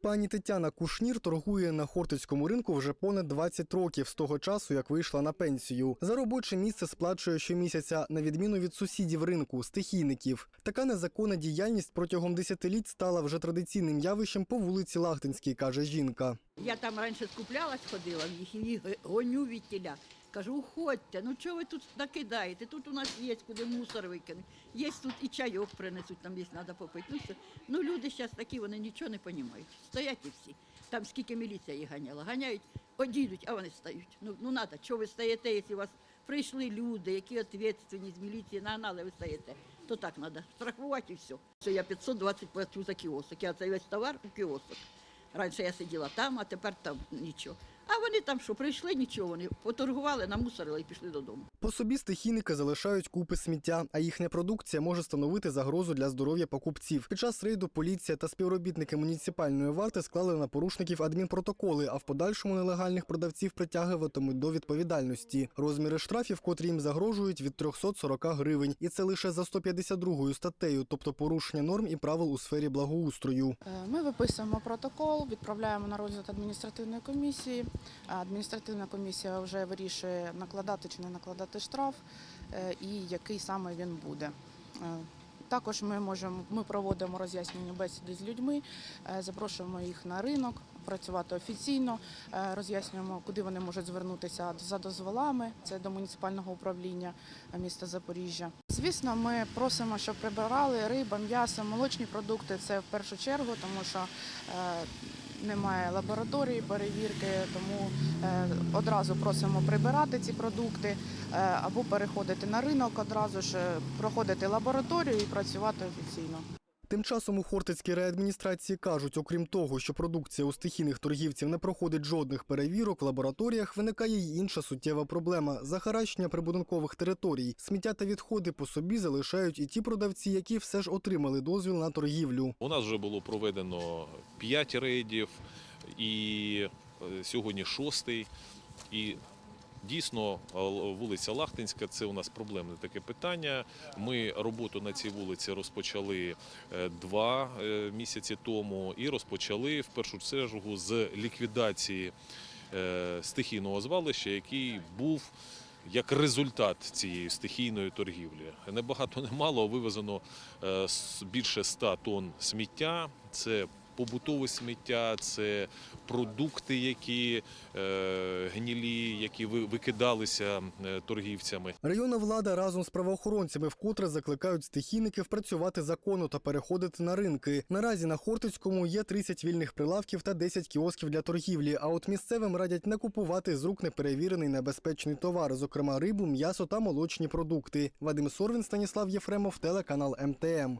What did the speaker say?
Пані Тетяна Кушнір торгує на Хортицькому ринку вже понад 20 років з того часу, як вийшла на пенсію. За робоче місце сплачує щомісяця, на відміну від сусідів ринку, стихійників. Така незаконна діяльність протягом десятиліть стала вже традиційним явищем по вулиці Лахтинській, каже жінка. Я там раніше скуплялась, ходила в їх і гоню від тіля. Кажу, уходьте, ну чого ви тут накидаєте? Тут у нас є куди мусор викинути. Є тут і чайок принесуть, там є треба попити. Ну, ну люди зараз такі, вони нічого не розуміють. Стоять і всі. Там скільки міліція їх ганяла. Ганяють, одійдуть, а вони стають. Ну, ну надо, чого ви стаєте, якщо у вас прийшли люди, які відповідальні з міліції нагнали, ви стаєте. То так треба, страхувати і все. Це я 520 плачу за кіосок. Я цей весь товар у кіосок. Раніше я сиділа там, а тепер там нічого. А вони там що, прийшли, нічого, вони поторгували, намусорили і пішли додому. По собі стихійники залишають купи сміття, а їхня продукція може становити загрозу для здоров'я покупців. Під час рейду поліція та співробітники муніципальної варти склали на порушників адмінпротоколи, а в подальшому нелегальних продавців притягуватимуть до відповідальності. Розміри штрафів, котрі їм загрожують, від 340 гривень, і це лише за 152 статтею, тобто порушення норм і правил у сфері благоустрою. Е, Ми виписуємо протокол, відправляємо на розгляд адміністративної комісії. Адміністративна комісія вже вирішує накладати чи не накладати штраф е, і який саме він буде. Е, Також ми можемо ми проводимо роз'яснювальні бесіди з людьми, е, запрошуємо їх на ринок, працювати офіційно, роз'яснюємо, куди вони можуть звернутися за дозволами. Це до муніципального управління міста Запоріжжя. Звісно, ми просимо, щоб прибирали риба, м'ясо, молочні продукти. Це в першу чергу, тому що немає лабораторії перевірки, тому е, одразу просимо прибирати ці продукти е, або переходити на ринок, одразу ж е, проходити лабораторію і працювати офіційно. Тим часом у Хортицькій реадміністрації кажуть, окрім того, що продукція у стихійних торгівців не проходить жодних перевірок, в лабораторіях виникає й інша суттєва проблема захаращення прибудинкових територій. Сміття та відходи по собі залишають і ті продавці, які все ж отримали дозвіл на торгівлю. У нас вже було проведено 5 рейдів і е, сьогодні шостий. І дійсно е, вулиця Лахтинська це у нас проблемне таке питання. Ми роботу на цій вулиці розпочали е, два е, місяці тому і розпочали в першу чергу з ліквідації стихійного звалища, який був як результат цієї стихійної торгівлі. Небагато не мало вивезено більше 100 тонн сміття. Це побутове сміття, це продукти, які гнілі, які ви- викидалися е, торгівцями. Районна влада разом з правоохоронцями вкотре закликають стихійників працювати законно та переходити на ринки. Наразі на Хортицькому є 30 вільних прилавків та 10 кіосків для торгівлі. А от місцевим радять не купувати з рук неперевірений небезпечний товар, зокрема рибу, м'ясо та молочні продукти. Вадим Сорвін, Станіслав Єфремов, телеканал МТМ.